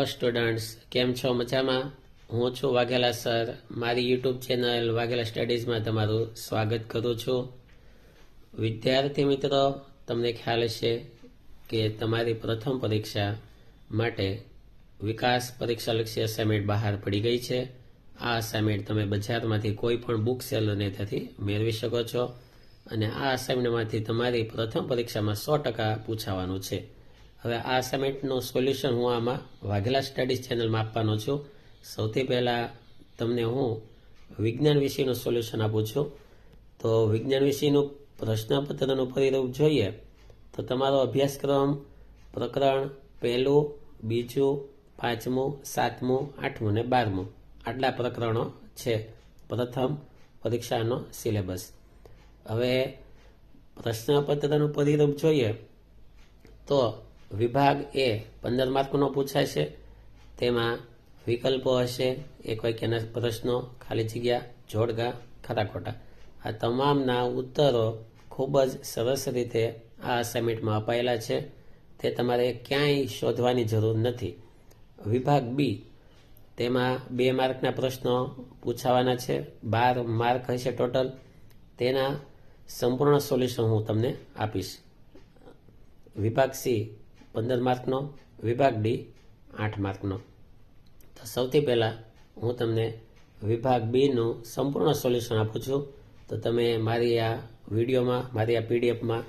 Hello students કેમ છો? મજામાં? હું છું વાઘેલા સર. મારી યુટ્યુબ ચેનલ વાઘેલા સ્ટડીઝમાં તમારું સ્વાગત કરું છું. વિદ્યાર્થી મિત્રો, તમને ખ્યાલ હશે કે તમારી પ્રથમ પરીક્ષા માટે વિકાસ પરીક્ષાલક્ષી અસાઇનમેન્ટ બહાર પડી ગઈ છે. આ અસાઇનમેન્ટ તમે બજારમાંથી કોઈ પણ બુક સેલરનેથી મેળવી શકો છો. અને આ અસાઇનમેન્ટમાંથી તમારી પ્રથમ પરીક્ષામાં સો ટકા પૂછાવાનું છે. હવે આ સમિટનું સોલ્યુશન હું આમાં વાઘેલા સ્ટડીઝ ચેનલમાં આપવાનો છું. સૌથી પહેલાં તમને હું વિજ્ઞાન વિષયનું સોલ્યુશન આપું છું. તો વિજ્ઞાન વિષયનું પ્રશ્નપત્રનું પરિરૂપ જોઈએ તો તમારો અભ્યાસક્રમ, પ્રકરણ પહેલું, બીજું, પાંચમું, સાતમું, આઠમું ને બારમું. આટલા પ્રકરણો છે. પ્રથમ પરીક્ષાનો સિલેબસ. હવે પ્રશ્નપત્રનું પરિરૂપ જોઈએ તો વિભાગ એ પંદર માર્કનો છે. તેમાં વિકલ્પો હશે. એક વાક્યના પ્રશ્નો ખાલી જગ્યા જોડકા ખરા ખોટા આ તમામના ઉત્તરો ખૂબ જ સરસ રીતે આ સમિટમાં અપાયેલા છે. તે તમારે ક્યાંય શોધવાની જરૂર નથી. વિભાગ બી, તેમાં બે માર્કના પ્રશ્નો પૂછાવાના છે. બાર માર્ક હશે ટોટલ. તેના સંપૂર્ણ સોલ્યુશન હું તમને આપીશ. વિભાગ સી પંદર માર્કનો, વિભાગ ડી આઠ માર્કનો. તો સૌથી પહેલાં હું તમને વિભાગ બીનું સંપૂર્ણ સોલ્યુશન આપું છું. તો તમે મારી આ વિડીયોમાં, મારી આ પીડીએફમાં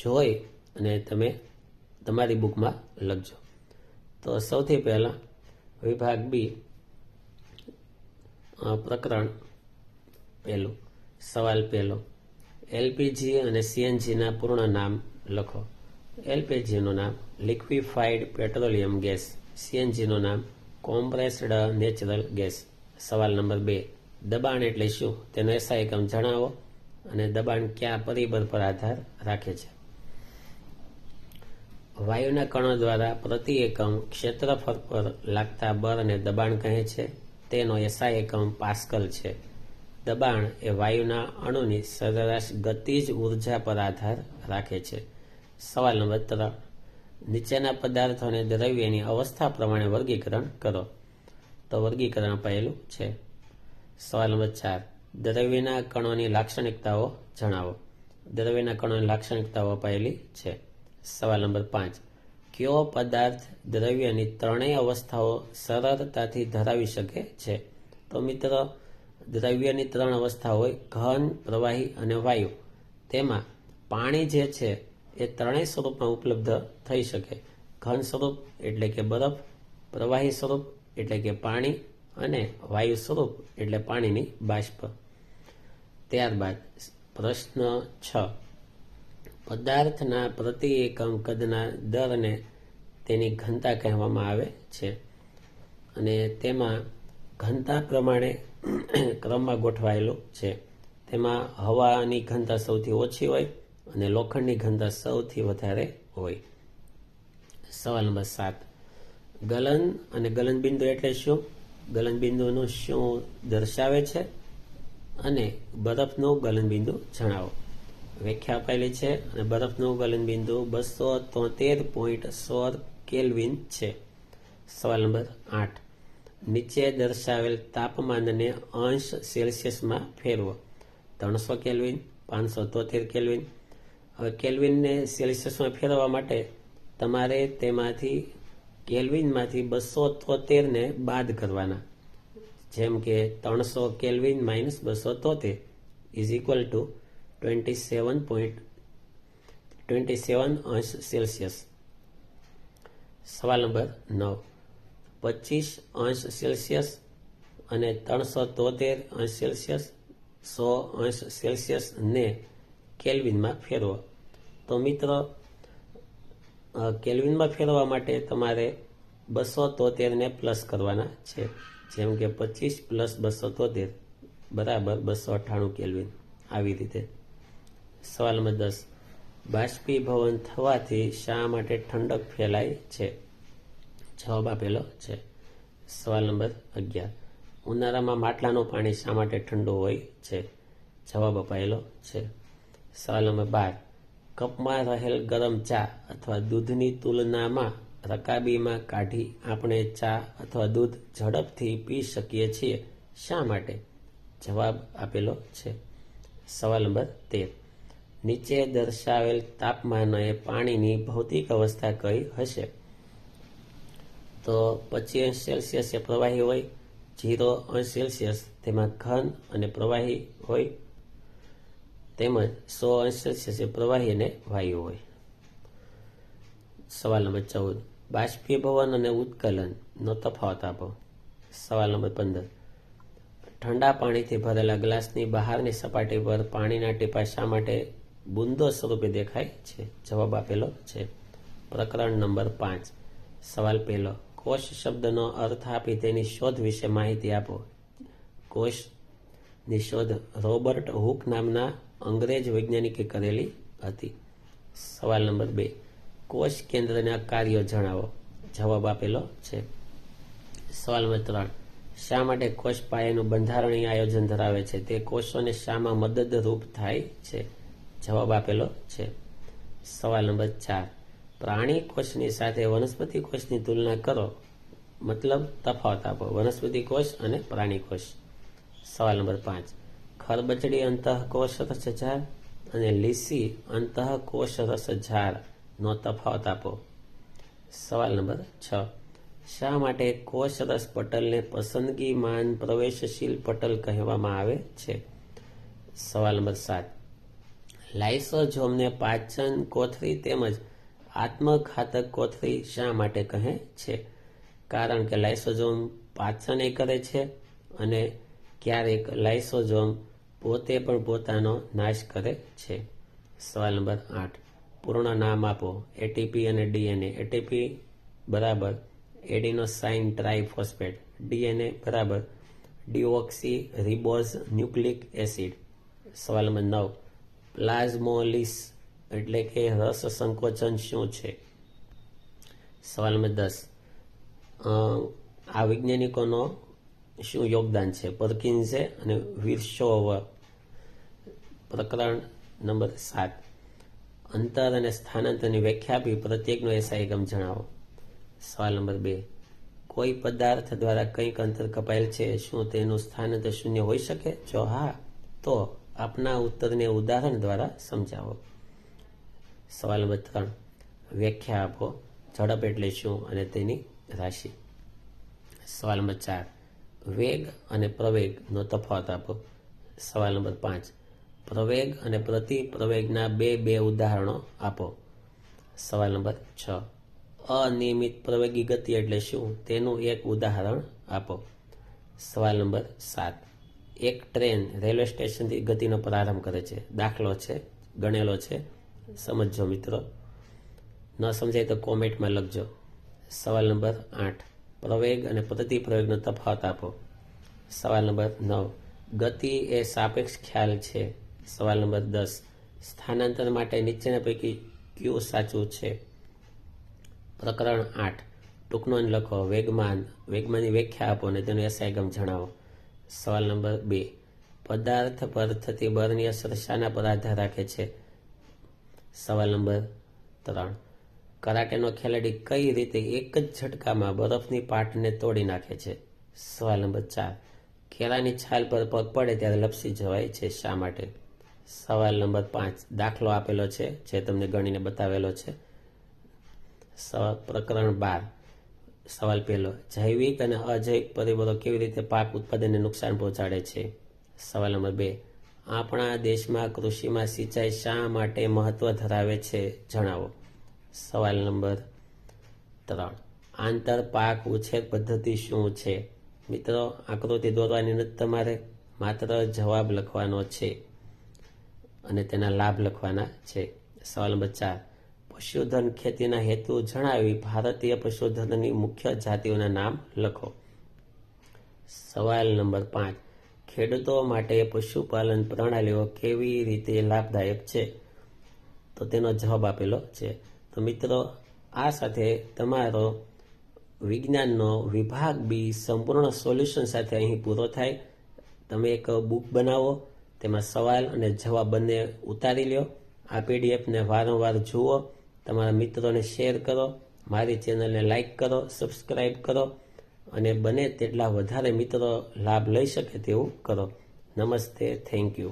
જોઈ અને તમે તમારી બુકમાં લખજો. તો સૌથી પહેલાં વિભાગ બી પ્રકરણ પહેલું, સવાલ પહેલો. એલપીજી અને સીએનજીના પૂર્ણ નામ લખો. એલપીજીનું નામ લિક્વિફાઈડ પેટ્રોલિયમ ગેસ, સીએનજીનું નામ, કોમ્પ્રેસ્ડ નેચરલ ગેસ. સવાલ નંબર બે, દબાણ એટલે શું? તેનો એસા એકમ જણાવો અને દબાણ કયા પરિબળ પર આધાર રાખે છે? વાયુના કણો દ્વારા પ્રતિ એકમ ક્ષેત્રફળ પર લાગતા બળ અને દબાણ કહે છે. તેનો એસઆઈ એકમ પાસ્કલ છે. દબાણ એ વાયુના અણુની સરેરાશ ગતિજ ઊર્જા પર આધાર રાખે છે. સવાલ નંબર ત્રણ. નીચેના પદાર્થોને દ્રવ્યની અવસ્થા પ્રમાણે વર્ગીકરણ કરો. તો વર્ગીકરણ અપાયેલું છે. સવાલ નંબર ચાર. દ્રવ્યના કણોની લાક્ષણિકતાઓ જણાવો. દ્રવ્યના કણોની લાક્ષણિકતાઓ અપાયેલી છે. સવાલ નંબર પાંચ. કયો પદાર્થ દ્રવ્યની ત્રણેય અવસ્થાઓ સરળતાથી ધરાવી શકે છે? તો મિત્રો, દ્રવ્યની ત્રણ અવસ્થા હોય ઘન, પ્રવાહી અને વાયુ. તેમાં પાણી જે છે એ ત્રણેય સ્વરૂપમાં ઉપલબ્ધ થઈ શકે. ઘન સ્વરૂપ એટલે કે બરફ, પ્રવાહી સ્વરૂપ એટલે કે પાણી અને વાયુ સ્વરૂપ એટલે પાણીની બાષ્પ. ત્યારબાદ પ્રશ્ન છ. પદાર્થના પ્રતિ એકમ કદના દરને તેની ઘનતા કહેવામાં આવે છે. અને તેમાં ઘનતા પ્રમાણે ક્રમમાં ગોઠવાયેલું છે. તેમાં હવાની ઘનતા સૌથી ઓછી હોય અને લોખંડની ઘનતા સૌથી વધારે હોય. સવાલ નંબર સાત. ગલન અને ગલનબિંદુ એટલે શું? ગલનબિંદુનું શું દર્શાવે છે? અને બરફનું ગલનબિંદુ જણાવો. વ્યાખ્યા અપાયેલી છે અને બરફનું ગલનબિંદુ બસો તોતેર પોઈન્ટ સોળ કેલ્વિન છે. સવાલ નંબર આઠ. નીચે દર્શાવેલ તાપમાનને અંશ સેલ્સિયસમાં ફેરવો. ત્રણસો કેલ્વિન, પાંચસો તોતેર કેલ્વિન હવે કેલ્વિનને સેલ્સિયસમાં ફેરવવા માટે તમારે તેમાંથી કેલ્વિનમાંથી બસો તોતેરને બાદ કરવાના. જેમ કે ત્રણસો કેલ્વિન માઇનસ બસો તોતેર is equal to twenty seven point twenty seven અંશ સેલ્સિયસ. સવાલ નંબર નવ. પચીસ અંશ સેલ્સિયસ અને ત્રણસો તોતેર અંશ સેલ્સિયસ સો અંશ સેલ્સિયસ ને કેલ્વિનમાં ફેરવો. તો મિત્રો કેલ્વિનમાં ફેરવવા માટે તમારે બસો તોતેરને પ્લસ કરવાના છે. જેમ કે પચીસ પ્લસ બસો તોતેર, બરાબર બસો અઠ્ઠાણું કેલ્વિન. આવી રીતે. સવાલમાં દસ. બાષ્પીભવન થવાથી શા માટે ઠંડક ફેલાય છે? જવાબ આપેલો છે. સવાલ નંબર અગિયાર. ઉનાળામાં માટલાનું પાણી શા માટે ઠંડુ હોય છે? જવાબ અપાયેલો છે. સવાલ નંબર બાર. કપમાં રહેલ ગરમ ચા અથવા દૂધની તુલનામાં રકાબીમાં કાઢી આપણે ચા અથવા દૂધ ઝડપથી પી શકીએ છીએ. શા માટે? જવાબ આપેલો છે. સવાલ નંબર તેર. નીચે દર્શાવેલ તાપમાનએ પાણીની ભૌતિક અવસ્થા કઈ હશે? તો પચીસ સેલ્સિયસ એ પ્રવાહી હોય, જીરો અંશ સેલ્સિયસ, તેમાં ઘન અને પ્રવાહી હોય તેમજ સો અંશ પ્રવાહી અને વાયુ હોય. સવાલ નંબર ચૌદ. બાષ્પીભવન અને ઉત્કલનનો તફાવત આપો. સવાલ નંબર પંદર. ઠંડા પાણીથી ભરેલા ગ્લાસની બહારની સપાટી પર પાણીના ટીપા શા માટે બુંદો સ્વરૂપે દેખાય છે? જવાબ આપેલો છે. પ્રકરણ નંબર પાંચ. સવાલ પહેલો. કોષ શબ્દનો અર્થ આપી તેની શોધ વિશે માહિતી આપો. કોષની શોધ રોબર્ટ હુક નામના અંગ્રેજ વૈજ્ઞાનિકે કરેલી હતી. સવાલ નંબર બે. કોષ કેન્દ્રના કાર્યો જણાવો? જવાબ આપેલો છે. સવાલ નંબર ત્રણ. શા માટે કોષ પાયાનું બંધારણીય આયોજન ધરાવે છે? તે કોષોને શામાં મદદરૂપ થાય છે. જવાબ આપેલો છે. સવાલ નંબર ચાર. પ્રાણી કોષની સાથે વનસ્પતિ કોષની તુલના કરો. મતલબ તફાવત આપો. વનસ્પતિ કોષ અને પ્રાણી કોષ. સવાલ નંબર પાંચ. ખરબચડી અંતઃકોષ રસજાર અને લીસી અંતઃકોષ રસજાર નો તફાવત આપો. સવાલ નંબર છ. શા માટે કોષ રસ પટલને પસંદગીમાન પ્રવેશશીલ પટલ કહેવામાં આવે છે? સવાલ નંબર સાત. લાઇસોઝોમને પાચન કોથળી તેમજ આત્મઘાતક કોથળી શા માટે કહે છે? કારણ કે લાઇસોઝોમ પાચન એ કરે છે અને ક્યારેક લાઇસોઝોમ પોતે પણ પોતાનો નાશ કરે છે. સવાલ નંબર આઠ. પૂર્ણ નામ આપો. એટીપી અને ડીએનએ એટીપી બરાબર એડિનોસાઇન ટ્રાઇફોસ્ફેટ ડીએનએ બરાબર ડીઓક્સી રિબોઝ ન્યુક્લિક એસિડ. સવાલ નંબર નવ. પ્લાઝ્મોલિસ એટલે કે રસ સંકોચન શું છે? સવાલ નંબર દસ. આ વૈજ્ઞાનિકોનો શું યોગદાન છે? પરકિન્સે અને વિર્શોવ પ્રકરણ નંબર સાત. અંતર અને સ્થાનાંતરની વ્યાખ્યા આપી પ્રત્યેકનો એસા એકમ જણાવો. સવાલ નંબર બે. કોઈ પદાર્થ દ્વારા કંઈક અંતર કપાયેલ છે, શું તેનું સ્થાનાંતર શૂન્ય હોઈ શકે? જો હા, તો આપના ઉત્તરને ઉદાહરણ દ્વારા સમજાવો. સવાલ નંબર ત્રણ. વ્યાખ્યા આપો ઝડપ એટલે શું અને તેની રાશિ. સવાલ નંબર ચાર. વેગ અને પ્રવેગનો તફાવત આપો. સવાલ નંબર પાંચ. પ્રવેગ અને પ્રતિ પ્રવેગના બે બે ઉદાહરણો આપો. સવાલ નંબર છ. અનિયમિત પ્રવેગી ગતિ એટલે શું? તેનું એક ઉદાહરણ આપો. સવાલ નંબર સાત. એક ટ્રેન રેલવે સ્ટેશનથી ગતિનો પ્રારંભ કરે છે. દાખલો છે, ગણેલો છે. સમજજો મિત્રો. ન સમજાય તો કોમેન્ટમાં લખજો. સવાલ નંબર આઠ. પ્રવેગ અને પ્રતિ પ્રવેગનો તફાવત આપો. સવાલ નંબર નવ. ગતિ એ સાપેક્ષ ખ્યાલ છે. સવાલ નંબર દસ. સ્થાનાંતર માટે નીચેના પૈકી કયું સાચું છે? પ્રકરણ આઠ. ટૂંકનો લખો. વેગમાન. વેગમાનની વ્યાખ્યા આપો અને તેનો એસાયગમ જણાવો. સવાલ નંબર બે. પદાર્થ પર થતી બળની અસર શાના પર આધાર રાખે છે? સવાલ નંબર ત્રણ. કરાટેનો ખેલાડી કઈ રીતે એક જ ઝટકામાં બરફની પાટને તોડી નાખે છે? સવાલ નંબર ચાર. કેળાની છાલ પર પગ પડે ત્યારે લપસી જવાય છે શા માટે? સવાલ નંબર પાંચ, દાખલો આપેલો છે, જે તમને ગણીને બતાવેલો છે. પ્રકરણ બાર. સવાલ પહેલો, જૈવિક અને અજૈવિક પરિબળો કેવી રીતે પાક ઉત્પાદનને નુકસાન પહોંચાડે છે? સવાલ નંબર બે, આપણા દેશમાં કૃષિમાં સિંચાઈ શા માટે મહત્વ ધરાવે છે? જણાવો. સવાલ નંબર ત્રણ, આંતર પાક ઉછેર પદ્ધતિ શું છે? મિત્રો, આકૃતિ દોરવાની નથી તમારે માત્ર જવાબ લખવાનો છે. અને તેના લાભ લખવાના છે. સવાલ ચાર. પશુધન ખેતીના હેતુ જણાવી ભારતીય પશુધનની મુખ્ય જાતિઓના નામ લખો. સવાલ નંબર પાંચ. ખેડૂતો માટે પશુપાલન પ્રણાલીઓ કેવી રીતે લાભદાયક છે? તો તેનો જવાબ આપેલો છે. તો મિત્રો, આ સાથે તમારો વિજ્ઞાનનો વિભાગ બી સંપૂર્ણ સોલ્યુશન સાથે અહીં પૂરો થાય. તમે એક બુક બનાવો. તેમાં સવાલ અને જવાબ બંને ઉતારી લ્યો. આ પીડીએફને વારંવાર જુઓ. તમારા મિત્રોને શેર કરો. મારી ચેનલને લાઈક કરો સબસ્ક્રાઈબ કરો અને બને તેટલા વધારે મિત્રો લાભ લઈ શકે તેવું કરો. નમસ્તે, થેન્ક યુ.